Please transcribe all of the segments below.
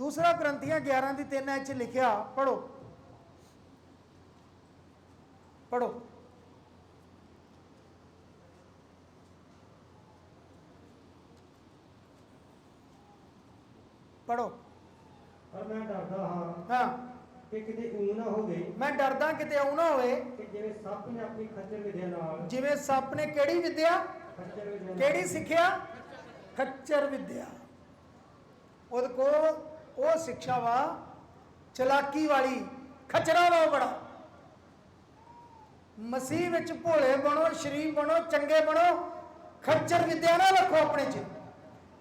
ਦੂਸਰਾ ਗ੍ਰੰਥੀਆਂ 11 ਦੀ 3 ਵਿੱਚ ਲਿਖਿਆ ਪੜੋ ਪੜੋ ਪੜੋ ਪਰ ਮੈਂ ਡਰਦਾ ਹਾਂ ਹਾਂ। ਕਿ ਕਿਤੇ ਊ ਨਾ ਹੋਵੇ। ਮੈਂ ਡਰਦਾ ਕਿਤੇ ਆਉ ਨਾ ਹੋਵੇ। ਕਿ ਜਿਵੇਂ ਸੱਪ ਨੇ ਆਪਣੀ ਖੱਜਰ ਵਿਦਿਆ ਨਾਲ ਜਿਵੇਂ ਸੱਪ ਨੇ ਕਿਹੜੀ ਵਿਦਿਆ? ਕਿਹੜੀ ਸਿੱਖਿਆ? ਖੱਚਰ ਵਿਦਿਆ। ਉਹਦੇ ਕੋਲ ਉਹ ਸਿੱਖਿਆ ਵਾ ਚਲਾਕੀ ਵਾਲੀ, ਖਚਰਾ ਵਾ ਉਹ ਬੜਾ। ਮਸੀਹ ਵਿੱਚ ਭੋਲੇ ਬਣੋ ਸ਼ਰੀਫ ਬਣੋ, ਚੰਗੇ ਬਣੋ, ਖੱਚਰ ਵਿਦਿਆ ਨਾ ਰੱਖੋ ਆਪਣੇ 'ਚ।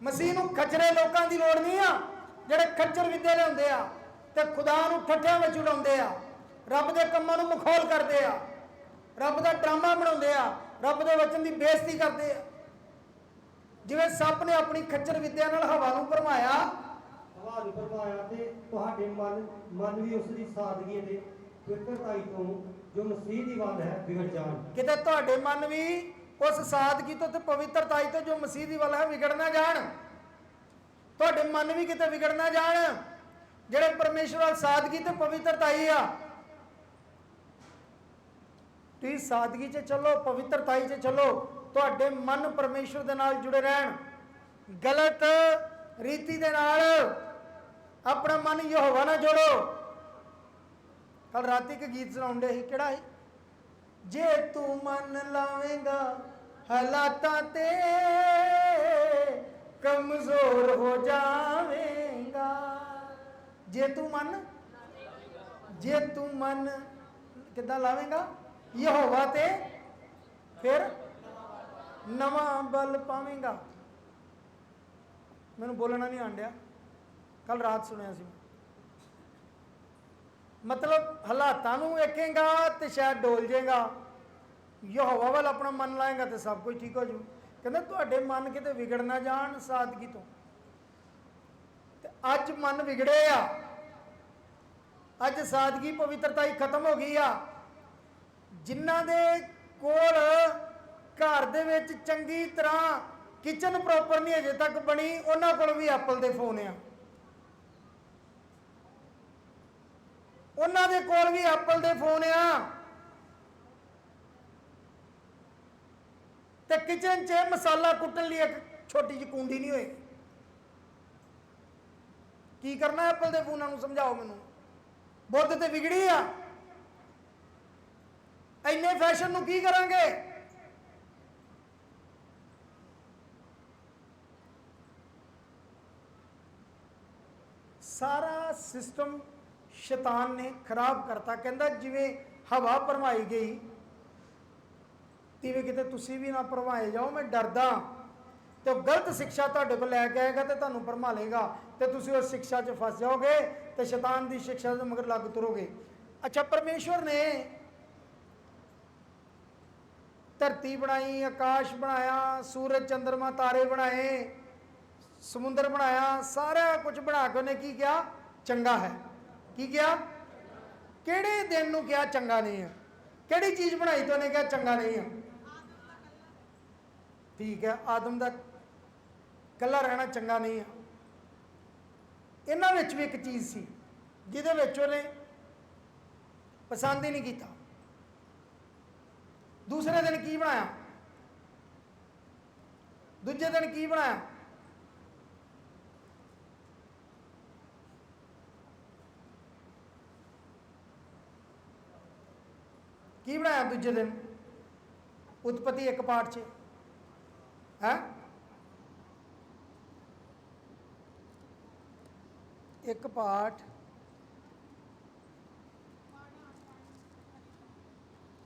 ਮਸੀਹ ਨੂੰ ਖਚਰੇ ਲੋਕਾਂ ਦੀ ਲੋੜ ਨਹੀਂ ਆ, ਜਿਹੜੇ ਖੱਚਰ ਵਿਦਿਆ ਲਿਆਉਂਦੇ ਆ ਤੇ ਖੁਦਾ ਨੂੰ ਠੱਠਿਆਂ ਵਿੱਚ ਉਡਾਉਂਦੇ ਆ। ਰੱਬ ਦੇ ਕੰਮਾਂ ਨੂੰ ਮਖੌਲ ਕਰਦੇ ਆ। ਰੱਬ ਦਾ ਡਰਾਮਾ ਬਣਾਉਂਦੇ ਆ। ਰੱਬ ਦੇ ਵਚਨ ਦੀ ਬੇਇੱਜ਼ਤੀ ਕਰਦੇ ਆ। ਜਿਵੇਂ ਸੱਪ ਨੇ ਆਪਣੀ ਖੱਚਰ ਵਿਦਿਆ ਨਾਲ ਹਵਾ ਨੂੰ ਭਰਮਾਇਆ ਹਵਾ ਨੂੰ ਤੇ ਤੁਹਾਡੇ ਮਨ ਮਨ ਵੀ ਉਸ ਦੀ ਸਾਦਗੀ ਤੇ ਪਵਿੱਤਰਤਾਈ ਤੋਂ ਜੋ ਮਸੀਹ ਦੀ ਵੱਲ ਹੈ, ਵਿਗੜ ਜਾਣ। ਕਿਤੇ ਤੁਹਾਡੇ ਮਨ ਵੀ ਉਸ ਸਾਦਗੀ ਤੋਂ ਤੇ ਪਵਿੱਤਰਤਾਈ ਤੋਂ ਜੋ ਮਸੀਹ ਦੀ ਵੱਲ ਹੈ, ਵਿਗੜ ਨਾ ਜਾਣ। ਤੁਹਾਡੇ ਮਨ ਵੀ ਕਿਤੇ ਵਿਗੜ ਨਾ ਜਾਣ। ਜਿਹੜੇ ਪਰਮੇਸ਼ਵਰ ਵੱਲ ਸਾਦਗੀ ਤੇ ਪਵਿੱਤਰਤਾਈ ਆ, ਤੁਸੀਂ ਸਾਦਗੀ 'ਚ ਚੱਲੋ, ਪਵਿੱਤਰਤਾਈ 'ਚ ਚੱਲੋ। ਤੁਹਾਡੇ ਮਨ ਪਰਮੇਸ਼ਵਰ ਦੇ ਨਾਲ ਜੁੜੇ ਰਹਿਣ। ਗਲਤ ਰੀਤੀ ਦੇ ਨਾਲ ਆਪਣਾ ਮਨ ਯਹੋਵਾ ਨਾਲ ਜੋੜੋ। ਕੱਲ ਰਾਤੀ ਇੱਕ ਗੀਤ ਸੁਣਾਉਂਦੇ ਸੀ, ਕਿਹੜਾ ਸੀ? ਜੇ ਤੂੰ ਮਨ ਲਾਵੇਂਗਾ, ਹਾਲਾਤਾਂ ਤੇ ਕਮਜ਼ੋਰ ਹੋ ਜਾਵੇਂਗਾ। ਜੇ ਤੂੰ ਮਨ, ਜੇ ਤੂੰ ਮਨ ਕਿੱਦਾਂ ਲਾਵੇਂਗਾ? ਯਹੋਵਾ ਤੇ ਫਿਰ ਨਵਾਂ ਬਲ ਪਾਵੇਂਗਾ। ਮੈਨੂੰ ਬੋਲਣਾ ਨਹੀਂ ਆਂਡਿਆ ਕੱਲ ਰਾਤ ਸੁਣਿਆ ਸੀ। ਮਤਲਬ ਹਾਲਾਤਾਂ ਨੂੰ ਵੇਖੇਗਾ ਤੇ ਸ਼ਾਇਦ ਡੋਲ ਜਾਏਗਾ ਯਹੋਵਾ ਵੱਲ ਆਪਣਾ ਮਨ ਲਾਏਗਾ ਤੇ ਸਭ ਕੁਝ ਠੀਕ ਹੋ ਜੂ। ਕਹਿੰਦਾ, ਤੁਹਾਡੇ ਮਨ ਕਿਤੇ ਵਿਗੜ ਨਾ ਜਾਣ ਸਾਦਗੀ ਤੋਂ। ਤੇ ਅੱਜ ਮਨ ਵਿਗੜੇ ਆ। ਅੱਜ ਸਾਦਗੀ ਪਵਿੱਤਰਤਾ ਹੀ ਖਤਮ ਹੋ ਗਈ ਆ। ਜਿਨ੍ਹਾਂ ਦੇ ਕੋਲ ਘਰ ਦੇ ਵਿੱਚ ਚੰਗੀ ਤਰ੍ਹਾਂ ਕਿਚਨ ਪ੍ਰੋਪਰ ਨਹੀਂ ਅਜੇ ਤੱਕ ਬਣੀ, ਉਹਨਾਂ ਕੋਲ ਵੀ ਐਪਲ ਦੇ ਫੋਨ ਆ। ਉਹਨਾਂ ਦੇ ਕੋਲ ਵੀ ਐਪਲ ਦੇ ਫੋਨ ਆ। ਤੇ ਕਿਚਨ 'ਚ ਮਸਾਲਾ ਕੁੱਟਣ ਲਈ ਇੱਕ ਛੋਟੀ ਜਿਹੀ ਕੁੰਡੀ ਨਹੀਂ ਹੋਏਗੀ। ਕੀ ਕਰਨਾ ਐਪਲ ਦੇ ਫੋਨਾਂ ਨੂੰ ਸਮਝਾਓ ਮੈਨੂੰ। ਬੁੱਧ ਤੇ ਵਿਗੜੀ ਆ। ਇੰਨੇ ਫੈਸ਼ਨ ਨੂੰ ਕੀ ਕਰਾਂਗੇ? ਸਾਰਾ ਸਿਸਟਮ ਸ਼ੈਤਾਨ ਨੇ ਖਰਾਬ ਕਰਤਾ। ਕਹਿੰਦਾ, ਜਿਵੇਂ ਹਵਾ ਭਰਮਾਈ ਗਈ, ਤਿਵੇਂ ਕਿਤੇ ਤੁਸੀਂ ਵੀ ਨਾ ਭਰਮਾਏ ਜਾਓ, ਮੈਂ ਡਰਦਾ। ਤੇ ਉਹ ਗਲਤ ਸਿੱਖਿਆ ਤੁਹਾਡੇ ਕੋਲ ਲੈ ਕੇ ਆਏਗਾ ਤੇ ਤੁਹਾਨੂੰ ਭਰਮਾ ਲੇਗਾ ਤੇ ਤੁਸੀਂ ਉਸ ਸਿੱਖਿਆ 'ਚ ਫਸ ਜਾਓਗੇ ਤੇ ਸ਼ੈਤਾਨ ਦੀ ਸਿੱਖਿਆ ਦੇ ਮਗਰ ਲੱਗ ਤੁਰੋਗੇ। ਅੱਛਾ, ਪਰਮੇਸ਼ਵਰ ਨੇ ਧਰਤੀ ਬਣਾਈ, ਆਕਾਸ਼ ਬਣਾਇਆ, ਸੂਰਜ ਚੰ드ਰਮਾ ਤਾਰੇ ਬਣਾਏ, ਸਮੁੰਦਰ ਬਣਾਇਆ, ਸਾਰਾ ਕੁਝ ਬਣਾ ਕੇ ਉਹਨੇ ਕੀ ਕਿਹਾ? ਚੰਗਾ ਹੈ। ਕੀ ਕਿਹਾ? ਕਿਹੜੇ ਦਿਨ ਨੂੰ ਕਿਹਾ ਚੰਗਾ ਨਹੀਂ ਹੈ ਕਿਹੜੀ ਚੀਜ਼ ਬਣਾਈ ਤਾਂ ਉਹਨੇ ਕਿਹਾ ਚੰਗਾ ਨਹੀਂ ਹੈ ਠੀਕ ਹੈ, ਆਦਮ ਦਾ ਕੱਲਾ ਰਹਿਣਾ ਚੰਗਾ ਨਹੀਂ ਹੈ ਇਹਨਾਂ ਵਿੱਚ ਵੀ ਇੱਕ ਚੀਜ਼ ਸੀ, ਜਿਹਦੇ ਵਿੱਚ ਉਹਨੇ ਪਸੰਦ ਹੀ ਨਹੀਂ ਕੀਤਾ। ਦੂਸਰੇ ਦਿਨ ਕੀ ਬਣਾਇਆ? ਦੂਜੇ ਦਿਨ ਕੀ ਬਣਾਇਆ? ਕੀ ਬਣਾਇਆ ਦੂਜੇ ਦਿਨ? ਉਤਪਤੀ ਇੱਕ ਪਾਠ 'ਚ। ਹੈ? ਇੱਕ ਪਾਠ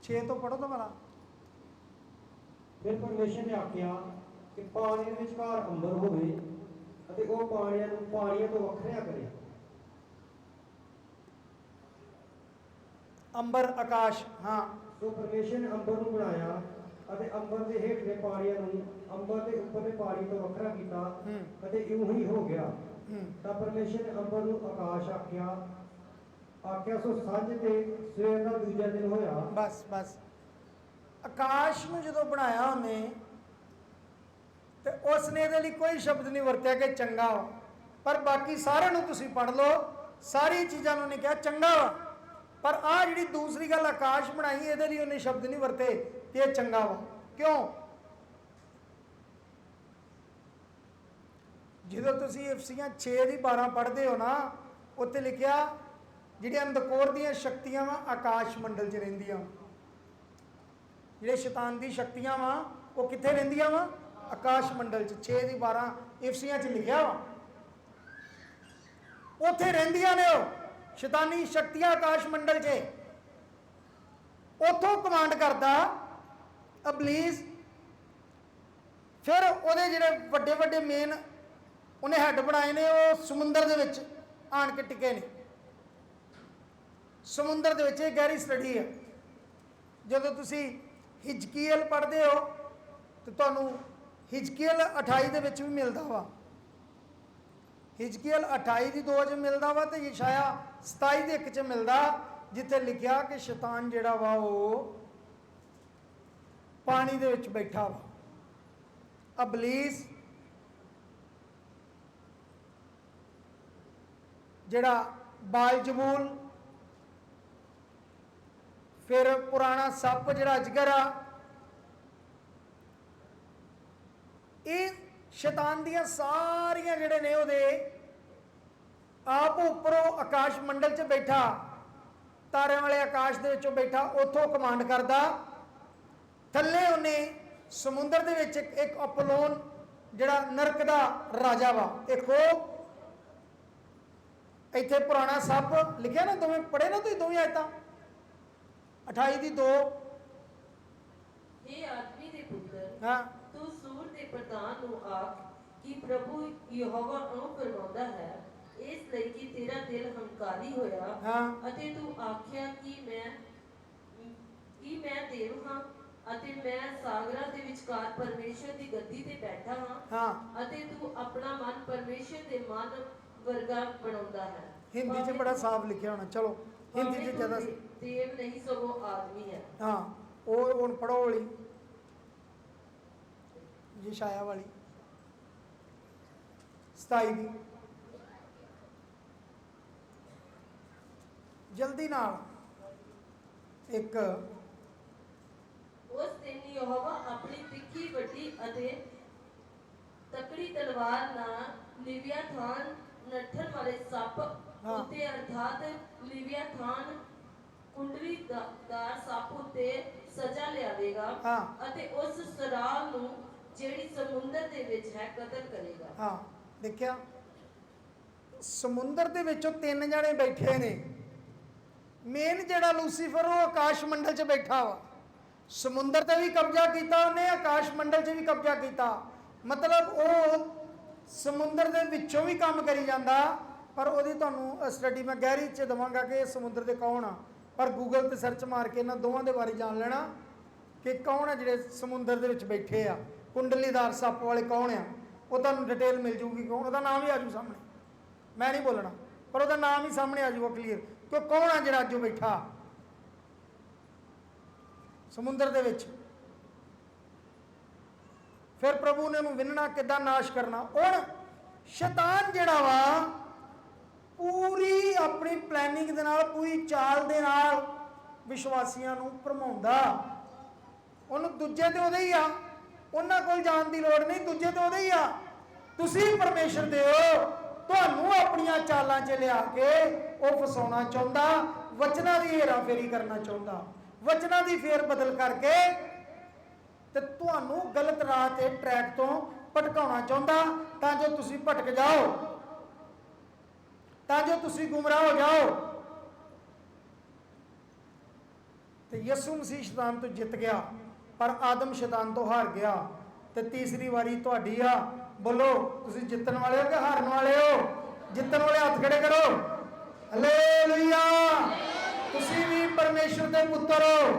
6 ਤੋਂ ਪੜੋ ਤਾਂ ਭਲਾ। ਫਿਰ ਪਰਮੇਸ਼ਰ ਨੇ ਆਖਿਆ ਕਿ ਪਾਣੀ ਦੇ ਵਿਚਕਾਰ ਅੰਬਰ ਹੋਵੇ ਅਤੇ ਉਹ ਪਾਣੀਆਂ ਨੂੰ ਪਾਣੀਆਂ ਤੋਂ ਵੱਖਰਿਆ ਕਰੇ। ਅੰਬਰ ਆਕਾਸ਼ ਹਾਂ। ਸੋ ਪਰਮੇਸ਼ਰ ਨੇ ਅੰਬਰ ਨੂੰ ਬਣਾਇਆ ਅਤੇ ਅੰਬਰ ਦੇ ਹੇਠਲੇ ਪਾਣੀਆਂ ਨੂੰ ਅੰਬਰ ਦੇ ਉੱਪਰਲੇ ਪਾਣੀ ਤੋਂ ਵੱਖਰਾ ਕੀਤਾ ਅਤੇ ਇਉਂ ਹੀ ਹੋ ਗਿਆ। ਤਾਂ ਪਰਮੇਸ਼ਰ ਨੇ ਅੰਬਰ ਨੂੰ ਆਕਾਸ਼ ਆਖਿਆ। ਆਖਿਆ ਸੋ ਸਾਂਝ ਤੇ ਸਵੇਰ ਦਾ ਦੂਜਾ ਦਿਨ ਹੋਇਆ। ਬਸ ਬਸ। ਆਕਾਸ਼ ਨੂੰ ਜਦੋਂ ਬਣਾਇਆ ਉਹਨੇ ਤੇ ਉਸ ਨੇ ਇਹਦੇ ਲਈ ਕੋਈ ਸ਼ਬਦ ਨਹੀਂ ਵਰਤਿਆ ਕਿ ਚੰਗਾ ਪਰ ਬਾਕੀ ਸਾਰਿਆਂ ਨੂੰ ਤੁਸੀਂ ਪੜ੍ਹ ਲਓ ਸਾਰੀ ਚੀਜ਼ਾਂ ਨੂੰ ਉਹਨੇ ਕਿਹਾ ਚੰਗਾ ਵਾ। ਪਰ ਆ ਜਿਹੜੀ ਦੂਸਰੀ ਗੱਲ ਆਕਾਸ਼ ਬਣਾਈ, ਇਹਦੇ ਲਈ ਉਹਨੇ ਸ਼ਬਦ ਨਹੀਂ ਵਰਤੇ ਕਿ ਇਹ ਚੰਗਾ ਵਾ। ਕਿਉਂ? ਜਦੋਂ ਤੁਸੀਂ ਇਫਸੀਆਂ 6 ਦੀ 12 ਪੜ੍ਹਦੇ ਹੋ ਨਾ, ਉੱਥੇ ਲਿਖਿਆ ਜਿਹੜੀਆਂ ਅੰਧਕੋਰ ਦੀਆਂ ਸ਼ਕਤੀਆਂ ਵਾ, ਆਕਾਸ਼ ਮੰਡਲ 'ਚ ਰਹਿੰਦੀਆਂ। ਜਿਹੜੇ ਸ਼ੈਤਾਨ ਦੀ ਸ਼ਕਤੀਆਂ ਵਾ, ਉਹ ਕਿੱਥੇ ਰਹਿੰਦੀਆਂ ਵਾ? ਆਕਾਸ਼ ਮੰਡਲ 'ਚ। 6 ਦੀ 12 ਇਫਸੀਆਂ 'ਚ ਲਿਖਿਆ ਵਾ। ਉੱਥੇ ਰਹਿੰਦੀਆਂ ਨੇ ਉਹ। ਸ਼ੈਤਾਨੀ ਸ਼ਕਤੀਆਂ ਆਕਾਸ਼ ਮੰਡਲ 'ਚ ਉੱਥੋਂ ਕਮਾਂਡ ਕਰਦਾ ਅਬਲੀਸ। ਫਿਰ ਉਹਦੇ ਜਿਹੜੇ ਵੱਡੇ ਵੱਡੇ ਮੇਨ ਉਹਨੇ ਹੈੱਡ ਬਣਾਏ ਨੇ, ਉਹ ਸਮੁੰਦਰ ਦੇ ਵਿੱਚ ਆਣ ਕੇ ਟਿਕੇ ਨੇ। ਸਮੁੰਦਰ ਦੇ ਵਿੱਚ ਇਹ ਗਹਿਰੀ ਸਟੱਡੀ ਹੈ ਜਦੋਂ ਤੁਸੀਂ ਹਿਜਕੀਅਲ ਪੜ੍ਹਦੇ ਹੋ, ਤੇ ਤੁਹਾਨੂੰ ਹਿਜਕੀਅਲ 28 ਦੇ ਵਿੱਚ ਵੀ ਮਿਲਦਾ ਵਾ। ਹਿਜਕੀਅਲ 28 ਦੀ 2 ਚ ਮਿਲਦਾ ਵਾ ਤੇ ਯਸ਼ਾਇਆ 27 ਦੇ 1 ਚ ਮਿਲਦਾ, ਜਿੱਥੇ ਲਿਖਿਆ ਕਿ ਸ਼ੈਤਾਨ ਜਿਹੜਾ ਵਾ ਉਹ ਪਾਣੀ ਦੇ ਵਿੱਚ ਬੈਠਾ ਵਾ। ਅਬਲੀਸ ਜਿਹੜਾ ਬਾਲਜਬੂਲ ਫਿਰ ਪੁਰਾਣਾ ਸੱਪ ਜਿਹੜਾ ਅਜਗਰ ਆ, ਇਹ ਸ਼ੈਤਾਨ ਦੀਆਂ ਸਾਰੀਆਂ ਜਿਹੜੇ ਨੇ ਉਹਦੇ ਆਪ ਉੱਪਰੋਂ ਆਕਾਸ਼ ਮੰਡਲ 'ਚ ਬੈਠਾ ਤਾਰਿਆਂ ਵਾਲੇ ਆਕਾਸ਼ ਦੇ ਵਿੱਚੋਂ ਬੈਠਾ ਉੱਥੋਂ ਕਮਾਂਡ ਕਰਦਾ। ਥੱਲੇ ਉਹਨੇ ਸਮੁੰਦਰ ਦੇ ਵਿੱਚ ਇੱਕ ਅਪਲੋਨ ਜਿਹੜਾ ਨਰਕ ਦਾ ਰਾਜਾ ਵਾ। ਦੇਖੋ ਇੱਥੇ ਪੁਰਾਣਾ ਸੱਪ ਲਿਖਿਆ ਨਾ ਦੋਵੇਂ ਪੜ੍ਹੇ ਨਾ ਤੁਸੀਂ ਦੋਵੇਂ ਆਇਤਾਂ? 28 ਦੀ 2 ਇਹ ਆਦਮੀ ਦੇ ਪੁੱਤਰ। ਹਾਂ। ਦੇ ਪ੍ਰਧਾਨ ਨੂੰ ਆਖ ਕਿ ਪ੍ਰਭੂ ਯਹੋਵਾ ਉਹ ਫਰਮਾਉਂਦਾ ਹੈ ਇਸ ਲਈ ਕਿ ਤੇਰਾ ਦਿਲ ਹੰਕਾਰੀ ਹੋਇਆ ਅਤੇ ਤੂੰ ਆਖਿਆ ਕਿ ਮੈਂ ਕਿ ਮੈਂ ਦੇਵ ਹਾਂ ਅਤੇ ਮੈਂ ਸਾਗਰਾਂ ਦੇ ਵਿਚਕਾਰ ਪਰਮੇਸ਼ਰ ਦੀ ਗੱਦੀ ਤੇ ਬੈਠਾ ਹਾਂ ਅਤੇ ਤੂੰ ਆਪਣਾ ਮਨ ਪਰਮੇਸ਼ਰ ਦੇ ਮਨ ਵਰਗਾ ਬਣਾਉਂਦਾ ਹੈ। ਹਿੰਦੀ 'ਚ ਬੜਾ ਸਾਫ਼ ਲਿਖਿਆ ਹੋਣਾ। ਚਲੋ ਹਿੰਦੀ 'ਚ ਜ਼ਿਆਦਾ ਦੇਵ ਨਹੀਂ ਸਗੋਂ ਆਦਮੀ ਹੈ। ਹਾਂ ਉਹ ਹੁਣ ਪੜੋ ਵਾਲੀ ਯਸ਼ਾਇਆ ਵਾਲੀ 27 ਦੀ ਜਲਦੀ ਨਾਲ ਇੱਕ ਉਸ ਦਿਨ ਯਹੋਵਾ ਆਪਣੀ ਤਿੱਖੀ ਵੱਡੀ ਅਤੇ ਤਕੜੀ ਤਲਵਾਰ ਨਾਲ ਲਿਵਿਆਥਾਨ ਨੱਠਣ ਵਾਲੇ ਸੱਪ। ਉੱਤੇ ਅਰਥਾਤ ਲਿਵਿਆਥਾਨ ਕੁੰਡਲੀ ਦਾ- ਸੱਪ ਉੱਤੇ ਸਜ਼ਾ ਲਿਆਵੇਗਾ। ਅਤੇ ਉਸ ਸਰਾਲ ਨੂੰ ਜਿਹੜੀ ਸਮੁੰਦਰ ਦੇ ਵਿੱਚ ਹੈ, ਕਤਲ ਕਰੇਗਾ। ਹਾਂ, ਦੇਖਿਆ? ਸਮੁੰਦਰ ਦੇ ਵਿੱਚੋਂ ਤਿੰਨ ਜਣੇ ਬੈਠੇ ਨੇ। ਮੇਨ ਜਿਹੜਾ ਲੂਸੀਫਰ ਉਹ ਆਕਾਸ਼ ਮੰਡਲ 'ਚ ਬੈਠਾ ਵਾ। ਸਮੁੰਦਰ ਤੇ ਵੀ ਕਬਜ਼ਾ ਕੀਤਾ ਉਹਨੇ, ਆਕਾਸ਼ ਮੰਡਲ 'ਚ ਵੀ ਕਬਜ਼ਾ ਕੀਤਾ। ਮਤਲਬ ਉਹ ਸਮੁੰਦਰ ਦੇ ਵਿੱਚੋਂ ਵੀ ਕੰਮ ਕਰੀ ਜਾਂਦਾ। ਪਰ ਉਹਦੀ ਤੁਹਾਨੂੰ ਸਟੱਡੀ ਮੈਂ ਗਹਿਰੀ 'ਚ ਦਵਾਂਗਾ ਕਿ ਇਹ ਸਮੁੰਦਰ ਦੇ ਕੌਣ ਆ। ਪਰ ਗੂਗਲ ਤੇ ਸਰਚ ਮਾਰ ਕੇ ਇਹਨਾਂ ਦੋਵਾਂ ਦੇ ਬਾਰੇ ਜਾਣ ਲੈਣਾ ਕਿ ਕੌਣ ਆ ਜਿਹੜੇ ਸਮੁੰਦਰ ਦੇ ਵਿੱਚ ਬੈਠੇ ਆ। ਕੁੰਡਲੀਦਾਰ ਸੱਪ ਵਾਲੇ ਕੌਣ ਆ? ਉਹ ਤੁਹਾਨੂੰ ਡਿਟੇਲ ਮਿਲ ਜੂਗੀ ਕੌਣ? ਉਹਦਾ ਨਾਮ ਵੀ ਆਜੂ ਸਾਹਮਣੇ। ਮੈਂ ਨਹੀਂ ਬੋਲਣਾ, ਪਰ ਉਹਦਾ ਨਾਮ ਹੀ ਸਾਹਮਣੇ ਆ ਜਾਊਗਾ ਕਲੀਅਰ ਕਿ ਕੌਣ ਆ ਜਿਹੜਾ ਅੱਜ ਉਹ ਬੈਠਾ? ਸਮੁੰਦਰ ਦੇ ਵਿੱਚ। ਫਿਰ ਪ੍ਰਭੂ ਨੇ ਉਹਨੂੰ ਵਿੰਨਣਾ ਕਿੱਦਾਂ? ਨਾਸ਼ ਕਰਨਾ। ਹੁਣ ਸ਼ੈਤਾਨ ਜਿਹੜਾ ਵਾ, ਪੂਰੀ ਆਪਣੀ ਪਲੈਨਿੰਗ ਦੇ ਨਾਲ, ਪੂਰੀ ਚਾਲ ਦੇ ਨਾਲ ਵਿਸ਼ਵਾਸੀਆਂ ਨੂੰ ਭਰਮਾਉਂਦਾ। ਉਹਨੂੰ ਦੂਜੇ ਤੇ ਉਹਦੇ ਹੀ ਆ। ਉਹਨਾਂ ਕੋਲ ਜਾਣ ਦੀ ਲੋੜ ਨਹੀਂ, ਦੂਜੇ ਤੇ ਉਹਦੇ ਹੀ ਆ। ਤੁਸੀਂ ਪਰਮੇਸ਼ਰ ਦੇ ਹੋ, ਤੁਹਾਨੂੰ ਆਪਣੀਆਂ ਚਾਲਾਂ 'ਚ ਲਿਆ ਕੇ ਉਹ ਫਸਾਉਣਾ ਚਾਹੁੰਦਾ, ਵਚਨਾਂ ਦੀ ਹੇਰਾਫੇਰੀ ਕਰਨਾ ਚਾਹੁੰਦਾ। ਵਚਨਾਂ ਦੀ ਫੇਰ ਬਦਲ ਕਰਕੇ ਤੇ ਤੁਹਾਨੂੰ ਗਲਤ ਰਾਹ ਤੇ ਟਰੈਕ ਤੋਂ ਭਟਕਾਉਣਾ ਚਾਹੁੰਦਾ, ਤਾਂ ਜੋ ਤੁਸੀਂ ਭਟਕ ਜਾਓ। ਤਾਂ ਜੋ ਤੁਸੀਂ ਗੁੰਮਰਾਹ ਹੋ ਜਾਓ। ਤੇ ਯਿਸੂ ਮਸੀਹ ਸ਼ੈਤਾਨ ਤੋਂ ਜਿੱਤ ਗਿਆ। ਪਰ ਆਦਮ ਸ਼ੈਤਾਨ ਤੋਂ ਹਾਰ ਗਿਆ ਤੇ ਤੀਸਰੀ ਵਾਰੀ ਤੁਹਾਡੀ ਆ। ਬੋਲੋ, ਤੁਸੀਂ ਜਿੱਤਣ ਵਾਲੇ ਹੋ ਕਿ ਹਾਰਨ ਵਾਲੇ ਹੋ? ਜਿੱਤਣ ਵਾਲੇ ਹੱਥ ਖੜੇ ਕਰੋ। ਹਲੇਲੂਇਆ ਤੁਸੀਂ ਵੀ ਪਰਮੇਸ਼ਰ ਦੇ ਪੁੱਤਰ ਹੋ।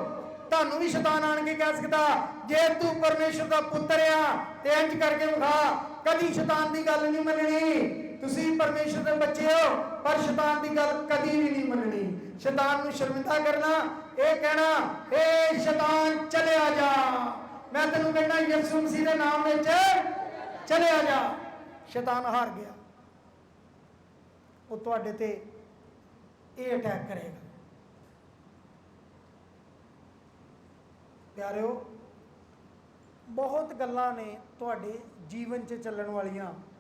ਤੁਹਾਨੂੰ ਵੀ ਸ਼ੈਤਾਨ ਆਣ ਕੇ ਕਹਿ ਸਕਦਾ, ਜੇ ਤੂੰ ਪਰਮੇਸ਼ਰ ਦਾ ਪੁੱਤਰ ਆ ਤੇ ਇੰਜ ਕਰਕੇ ਵਿਖਾ। ਕਦੀ ਸ਼ੈਤਾਨ ਦੀ ਗੱਲ ਨਹੀਂ ਮੰਨਣੀ। ਤੁਸੀਂ ਪਰਮੇਸ਼ਰ ਦੇ ਬੱਚੇ ਹੋ, ਪਰ ਸ਼ੈਤਾਨ ਦੀ ਗੱਲ ਕਦੀ ਵੀ ਨਹੀਂ ਮੰਨਣੀ। ਸ਼ੈਤਾਨ ਨੂੰ ਸ਼ਰਮਿੰਦਾ ਕਰਨਾ, ਇਹ ਕਹਿਣਾ ਏ ਸ਼ੈਤਾਨ, ਚਲਿਆ ਜਾ। ਮੈਂ ਤੈਨੂੰ ਕਹਿੰਦਾ, ਯਿਸੂ ਮਸੀਹ ਦੇ ਨਾਮ ਵਿੱਚ ਚਲਿਆ ਜਾ। ਸ਼ੈਤਾਨ ਹਾਰ ਗਿਆ। ਉਹ ਤੁਹਾਡੇ ਤੇ ਇਹ ਅਟੈਕ ਕਰੇਗਾ। ਪਿਆਰਿਓ, ਬਹੁਤ ਗੱਲਾਂ ਨੇ ਤੁਹਾਡੇ ਜੀਵਨ 'ਚ ਚੱਲਣ ਵਾਲੀਆਂ।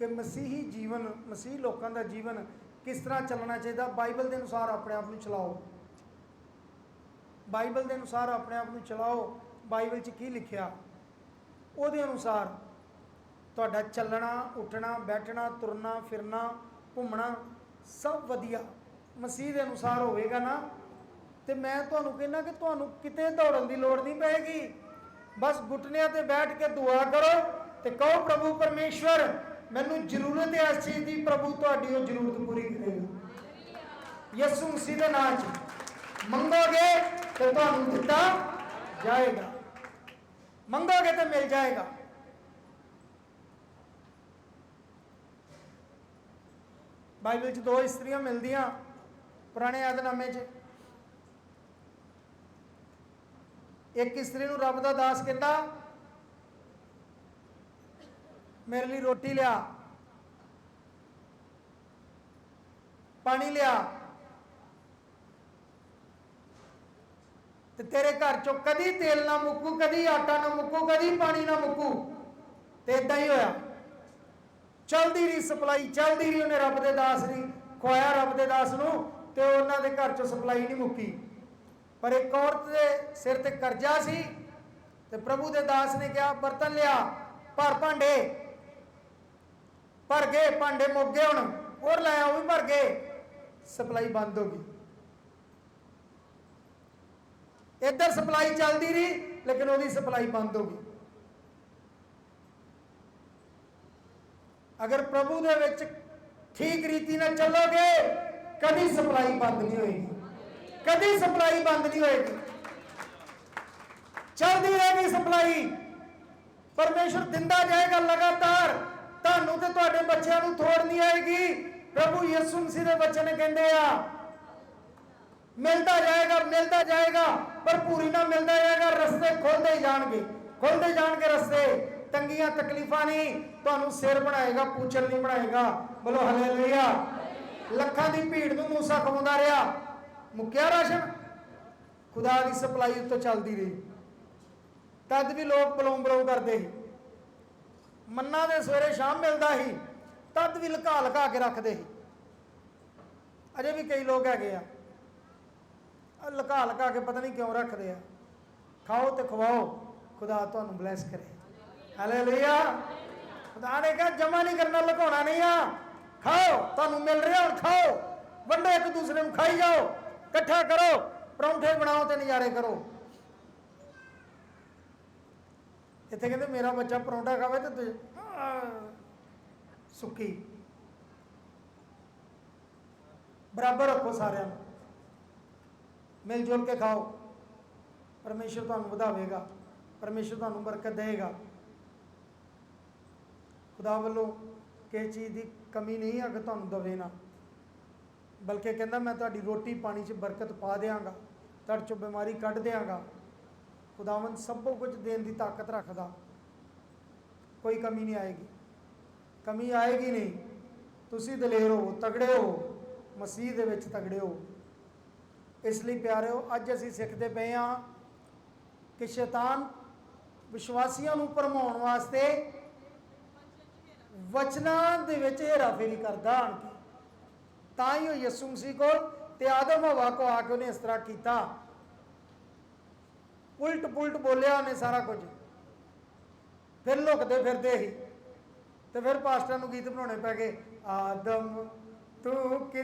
ਕਿ ਮਸੀਹੀ ਜੀਵਨ, ਮਸੀਹ ਲੋਕਾਂ ਦਾ ਜੀਵਨ ਕਿਸ ਤਰ੍ਹਾਂ ਚੱਲਣਾ ਚਾਹੀਦਾ? ਬਾਈਬਲ ਦੇ ਅਨੁਸਾਰ ਆਪਣੇ ਆਪ ਨੂੰ ਚਲਾਓ। ਬਾਈਬਲ ਦੇ ਅਨੁਸਾਰ ਆਪਣੇ ਆਪ ਨੂੰ ਚਲਾਓ। ਬਾਈਬਲ 'ਚ ਕੀ ਲਿਖਿਆ? ਉਹਦੇ ਅਨੁਸਾਰ ਤੁਹਾਡਾ ਚੱਲਣਾ, ਉੱਠਣਾ, ਬੈਠਣਾ, ਤੁਰਨਾ, ਫਿਰਨਾ, ਘੁੰਮਣਾ ਸਭ ਵਧੀਆ। ਮਸੀਹ ਦੇ ਅਨੁਸਾਰ ਹੋਵੇਗਾ ਨਾ? ਤੇ ਮੈਂ ਤੁਹਾਨੂੰ ਕਹਿੰਦਾ ਕਿ ਤੁਹਾਨੂੰ ਕਿਤੇ ਦੌੜਨ ਦੀ ਲੋੜ ਨਹੀਂ ਪਏਗੀ। ਬਸ ਘੁਟਨਿਆਂ ਤੇ ਬੈਠ ਕੇ ਦੁਆ ਕਰੋ ਤੇ ਕਹੋ, ਪ੍ਰਭੂ ਪਰਮੇਸ਼ਵਰ ਮੈਨੂੰ ਜ਼ਰੂਰਤ ਹੈ ਇਸ ਚੀਜ਼ ਦੀ, ਪ੍ਰਭੂ ਤੁਹਾਡੀ ਉਹ ਜ਼ਰੂਰਤ ਪੂਰੀ ਕਰੇਗਾ ਯਿਸੂ ਮਸੀਹ ਦੇ ਨਾਮ 'ਚ ਮੰਗੋਗੇ ਤੇ ਤੁਹਾਨੂੰ ਦਿੱਤਾ ਜਾਏਗਾ। ਮੰਗੋਗੇ ਤੇ ਮਿਲ ਜਾਏਗਾ। ਬਾਈਬਲ 'ਚ ਦੋ ਇਸਤਰੀਆਂ ਮਿਲਦੀਆਂ ਪੁਰਾਣੇ ਆਦਨਾਮੇ 'ਚ। ਇੱਕ ਇਸਤਰੀ ਨੂੰ ਰੱਬ ਦਾ ਦਾਸ ਕਹਿੰਦਾ ਮੇਰੇ ਲਈ ਰੋਟੀ ਲਿਆ। ਪਾਣੀ ਲਿਆ। ਤੇ ਤੇਰੇ ਘਰ ਚੋਂ ਕਦੀ ਤੇਲ ਨਾ ਮੁੱਕੂ, ਕਦੀ ਆਟਾ ਨਾ ਮੁੱਕੂ, ਕਦੀ ਪਾਣੀ ਨਾ ਮੁੱਕੂ। ਤੇ ਇਦਾਂ ਹੀ ਹੋਇਆ। ਚਲਦੀ ਰਹੀ ਸਪਲਾਈ, ਚਲਦੀ ਰਹੀ ਉਹਨੇ ਰੱਬ ਦੇ ਦਾਸ ਦੀ, ਖੋਇਆ ਰੱਬ ਦੇ ਦਾਸ ਨੂੰ ਤੇ ਉਹਨਾਂ ਦੇ ਘਰ ਚੋਂ ਸਪਲਾਈ ਨਹੀਂ ਮੁੱਕੀ। ਪਰ ਇੱਕ ਔਰਤ ਦੇ ਸਿਰ ਤੇ ਕਰਜ਼ਾ ਸੀ ਤੇ ਪ੍ਰਭੂ ਦੇ ਦਾਸ ਨੇ ਕਿਹਾ, ਬਰਤਨ ਲਿਆ, ਭਰ ਭਾਂਡੇ। ਭਰ ਗਏ, ਭਾਂਡੇ ਮੁੱਕ ਗਏ ਹੁਣ, ਹੋਰ ਲਾਇਆ ਉਹ ਵੀ ਭਰ ਗਏ। ਸਪਲਾਈ ਬੰਦ ਹੋ ਗਈ। ਇੱਧਰ ਸਪਲਾਈ ਚੱਲਦੀ ਰਹੀ, ਲੇਕਿਨ ਉਹਦੀ ਸਪਲਾਈ ਬੰਦ ਹੋ ਗਈ। ਅਗਰ ਪ੍ਰਭੂ ਦੇ ਵਿੱਚ ਠੀਕ ਰੀਤੀ ਨਾਲ ਚੱਲੋਗੇ, ਕਦੀ ਸਪਲਾਈ ਬੰਦ ਨਹੀਂ ਹੋਏਗੀ। ਕਦੀ ਸਪਲਾਈ ਬੰਦ ਨਹੀਂ ਹੋਏਗੀ। ਚੱਲਦੀ ਰਹੇਗੀ ਸਪਲਾਈ। ਪਰਮੇਸ਼ਰ ਦਿੰਦਾ ਜਾਏਗਾ ਲਗਾਤਾਰ। ਤੁਹਾਨੂੰ ਤੇ ਤੁਹਾਡੇ ਬੱਚਿਆਂ ਨੂੰ ਥੋੜ ਨਹੀਂ ਆਏਗੀ। ਪ੍ਰਭੂ ਯਿਸੂ ਮਸੀਹ ਦੇ ਵਚਨ ਕਹਿੰਦੇ ਆ, ਮਿਲਦਾ ਜਾਏਗਾ ਮਿਲਦਾ ਜਾਏਗਾ ਭਰਪੂਰੀ ਨਾਲ ਮਿਲਦਾ ਜਾਏਗਾ, ਰਸਤੇ ਖੁੱਲਦੇ ਜਾਣਗੇ। ਖੁੱਲਦੇ ਜਾਣਗੇ ਰਸਤੇ, ਤੰਗੀਆਂ, ਤਕਲੀਫਾਂ ਨਹੀਂ, ਤੁਹਾਨੂੰ ਸਿਰ ਬਣਾਏਗਾ ਪੂਚਲ ਨਹੀਂ ਬਣਾਏਗਾ। ਬੋਲੋ ਹਲੇਲੂਇਆ ਲੱਖਾਂ ਦੀ ਭੀੜ ਨੂੰ ਮੂਸਾ ਖਵਾਉਂਦਾ ਰਿਹਾ। ਮੁੱਕਿਆ ਰਾਸ਼ਨ? ਖੁਦਾ ਦੀ ਸਪਲਾਈ ਉੱਤੋਂ ਚੱਲਦੀ ਰਹੀ। ਤਦ ਵੀ ਲੋਕ ਬਲੋਂ ਬਲੋਂ ਕਰਦੇ ਸੀ। ਮੰਨਾ ਦੇ ਸਵੇਰੇ ਸ਼ਾਮ ਮਿਲਦਾ ਸੀ, ਤਦ ਵੀ ਲਕਾ ਲਕਾ ਕੇ ਰੱਖਦੇ ਸੀ। ਅਜੇ ਵੀ ਕਈ ਲੋਕ ਹੈਗੇ ਆ। ਲਕਾ ਲਕਾ ਕੇ ਪਤਾ ਨਹੀਂ ਕਿਉਂ ਰੱਖਦੇ ਆ। ਖਾਓ ਤੇ ਖਵਾਓ, ਖੁਦਾ ਤੁਹਾਨੂੰ ਬਲੈਸ ਕਰੇ। ਹਾਲੇਲੂਇਆ ਖੁਦਾ ਨੇ ਕਿਹਾ, ਜਮਾ ਨਹੀਂ ਕਰਨਾ, ਲੁਕਾਉਣਾ ਨਹੀਂ ਆ। ਖਾਓ, ਤੁਹਾਨੂੰ ਮਿਲ ਰਿਹਾ, ਹੁਣ ਖਾਓ। ਵੰਡੋ ਇੱਕ ਦੂਸਰੇ ਨੂੰ, ਖਾਈ ਜਾਓ। ਇਕੱਠਾ ਕਰੋ, ਪਰੌਂਠੇ ਬਣਾਓ ਤੇ ਨਜ਼ਾਰੇ ਕਰੋ। ਇੱਥੇ ਕਹਿੰਦੇ ਮੇਰਾ ਬੱਚਾ ਪਰੌਂਠਾ ਖਾਵੇ ਤੇ ਤੁਝ ਸੁੱਕੀ। ਬਰਾਬਰ ਰੱਖੋ ਸਾਰਿਆਂ ਨੂੰ। ਮਿਲ ਜੁਲ ਕੇ ਖਾਓ। ਪਰਮੇਸ਼ਰ ਤੁਹਾਨੂੰ ਵਧਾਵੇਗਾ। ਪਰਮੇਸ਼ਰ ਤੁਹਾਨੂੰ ਬਰਕਤ ਦੇਵੇਗਾ। ਖੁਦਾ ਵੱਲੋਂ ਕਿਸੇ ਚੀਜ਼ ਦੀ ਕਮੀ ਨਹੀਂ ਹੈ ਕਿ ਤੁਹਾਨੂੰ ਦਵੇ ਨਾ। ਬਲਕਿ ਕਹਿੰਦਾ ਮੈਂ ਤੁਹਾਡੀ ਰੋਟੀ ਪਾਣੀ 'ਚ ਬਰਕਤ ਪਾ ਦਿਆਂਗਾ। ਤੁਹਾਡੇ 'ਚੋਂ ਬਿਮਾਰੀ ਕੱਢ ਦਿਆਂਗਾ। ਖੁਦਾਵੰਦ ਸਭ ਕੁਝ ਦੇਣ ਦੀ ਤਾਕਤ ਰੱਖਦਾ। ਕੋਈ ਕਮੀ ਨਹੀਂ ਆਏਗੀ। ਕਮੀ ਆਏਗੀ ਨਹੀਂ। ਤੁਸੀਂ ਦਲੇਰ ਹੋ, ਤਗੜੇ ਹੋ। ਮਸੀਹ ਦੇ ਵਿੱਚ ਤਗੜੇ ਹੋ। ਇਸ ਲਈ ਪਿਆਰਿਓ, ਅੱਜ ਅਸੀਂ ਸਿੱਖਦੇ ਪਏ ਹਾਂ ਕਿ ਸ਼ੈਤਾਨ ਵਿਸ਼ਵਾਸੀਆਂ ਨੂੰ ਭਰਮਾਉਣ ਵਾਸਤੇ ਵਚਨਾਂ ਦੇ ਵਿੱਚ ਹੇਰਾਫੇਰੀ ਕਰਦਾ ਆਣ ਕੇ। ਤਾਂ ਹੀ ਉਹ ਯਿਸੂ ਮਸੀਹ ਕੋਲ ਤੇ ਆਦਮ ਹਵਾ ਕੋ ਆ ਕੇ ਉਹਨੇ ਇਸ ਤਰ੍ਹਾਂ ਕੀਤਾ। ਉਲਟ ਪੁਲਟ ਬੋਲਿਆ ਉਹਨੇ ਸਾਰਾ ਕੁਝ। ਫਿਰ ਲੁਕਦੇ ਫਿਰਦੇ ਸੀ। ਤੇ ਫਿਰ ਪਾਸਟਰ ਨੂੰ ਗੀਤ ਬਣਾਉਣੇ ਪੈ ਗਏ, ਆਦਮ ਤੂੰ ਕਿ